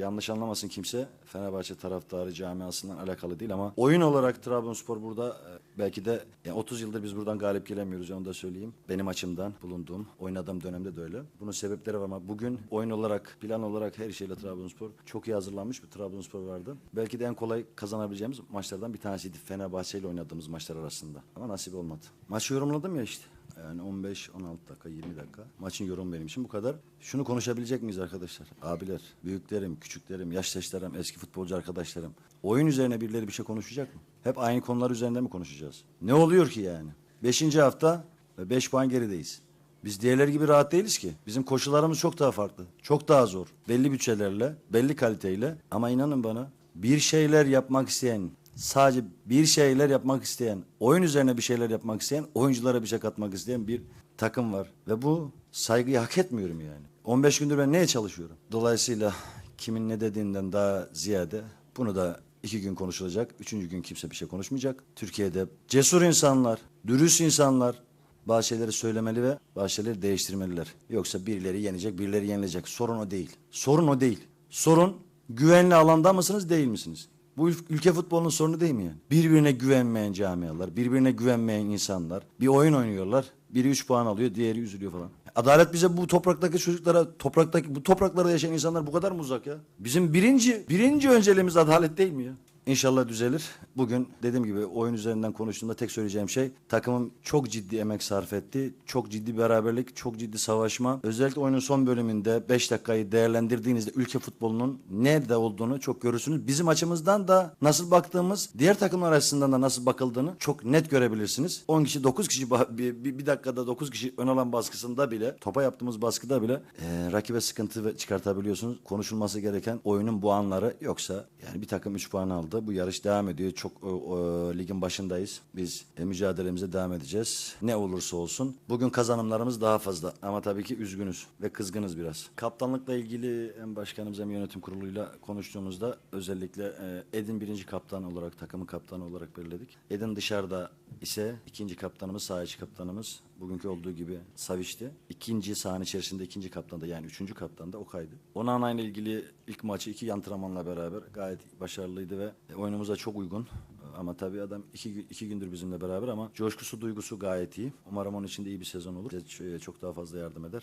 yanlış anlamasın kimse. Fenerbahçe taraftarı camiasından alakalı değil ama oyun olarak Trabzonspor burada e, belki de yani 30 yıldır biz buradan galip gelemiyoruz onu da söyleyeyim. Benim açımdan bulunduğum, oynadığım dönemde de öyle. Bunun sebepleri var ama bugün oyun olarak, plan olarak her şeyle Trabzonspor çok iyi hazırlanmış bir Trabzonspor vardı. Belki de en kolay kazanabileceğimiz maçlardan bir tanesiydi Fenerbahçe ile oynadığımız maçlar arasında. Ama nasip olmadı. Maçı yorumladım ya işte. Yani 15, 16 dakika, 20 dakika. Maçın yorumu benim için bu kadar. Şunu konuşabilecek miyiz arkadaşlar? Abiler, büyüklerim, küçüklerim, yaştaşlarım, eski futbolcu arkadaşlarım. Oyun üzerine birileri bir şey konuşacak mı? Hep aynı konular üzerinde mi konuşacağız? Ne oluyor ki yani? Beşinci hafta ve 5 puan gerideyiz. Biz diğerleri gibi rahat değiliz ki. Bizim koşullarımız çok daha farklı. Çok daha zor. Belli bütçelerle, belli kaliteyle. Ama inanın bana bir şeyler yapmak isteyen, sadece bir şeyler yapmak isteyen, oyun üzerine bir şeyler yapmak isteyen, oyunculara bir şey katmak isteyen bir takım var. Ve bu saygıyı hak etmiyorum yani. 15 gündür ben neye çalışıyorum? Dolayısıyla kimin ne dediğinden daha ziyade bunu da iki gün konuşulacak. Üçüncü gün kimse bir şey konuşmayacak. Türkiye'de cesur insanlar, dürüst insanlar bazı şeyleri söylemeli ve bazı şeyleri değiştirmeliler. Yoksa birileri yenecek, birileri yenilecek. Sorun o değil. Sorun o değil. Sorun güvenli alanda mısınız, değil misiniz? Bu ül- ülke futbolunun sorunu değil mi yani? Birbirine güvenmeyen camialar, birbirine güvenmeyen insanlar bir oyun oynuyorlar. Biri 3 puan alıyor, diğeri üzülüyor falan. Adalet bize bu topraktaki çocuklara, topraktaki bu topraklarda yaşayan insanlar bu kadar mı uzak ya? Bizim birinci birinci önceliğimiz adalet değil mi ya? İnşallah düzelir. Bugün dediğim gibi oyun üzerinden konuştuğumda tek söyleyeceğim şey takımım çok ciddi emek sarf etti. Çok ciddi beraberlik, çok ciddi savaşma. Özellikle oyunun son bölümünde 5 dakikayı değerlendirdiğinizde ülke futbolunun nerede olduğunu çok görürsünüz. Bizim açımızdan da nasıl baktığımız, diğer takımlar açısından da nasıl bakıldığını çok net görebilirsiniz. 10 kişi, 9 kişi bir, bir, bir dakikada 9 kişi ön alan baskısında bile, topa yaptığımız baskıda bile eee, rakibe sıkıntı çıkartabiliyorsunuz. Konuşulması gereken oyunun bu anları yoksa yani bir takım 3 puan aldı. Bu yarış devam ediyor. Çok o, o, ligin başındayız. Biz e, mücadelemize devam edeceğiz. Ne olursa olsun. Bugün kazanımlarımız daha fazla ama tabii ki üzgünüz ve kızgınız biraz. Kaptanlıkla ilgili hem başkanımız hem yönetim kuruluyla konuştuğumuzda özellikle e, Edin birinci kaptan olarak takımın kaptanı olarak belirledik. Edin dışarıda ise ikinci kaptanımız, saha içi kaptanımız bugünkü olduğu gibi Savic'ti. İkinci sahanın içerisinde ikinci kaptan da yani üçüncü kaptan da Okay'dı. Onana ile ilgili ilk maçı iki antrenmanla beraber gayet başarılıydı ve e, oyunumuza çok uygun. Ama tabii adam iki, iki gündür bizimle beraber ama coşkusu, duygusu gayet iyi. Umarım onun için de iyi bir sezon olur. Bize ç- çok daha fazla yardım eder.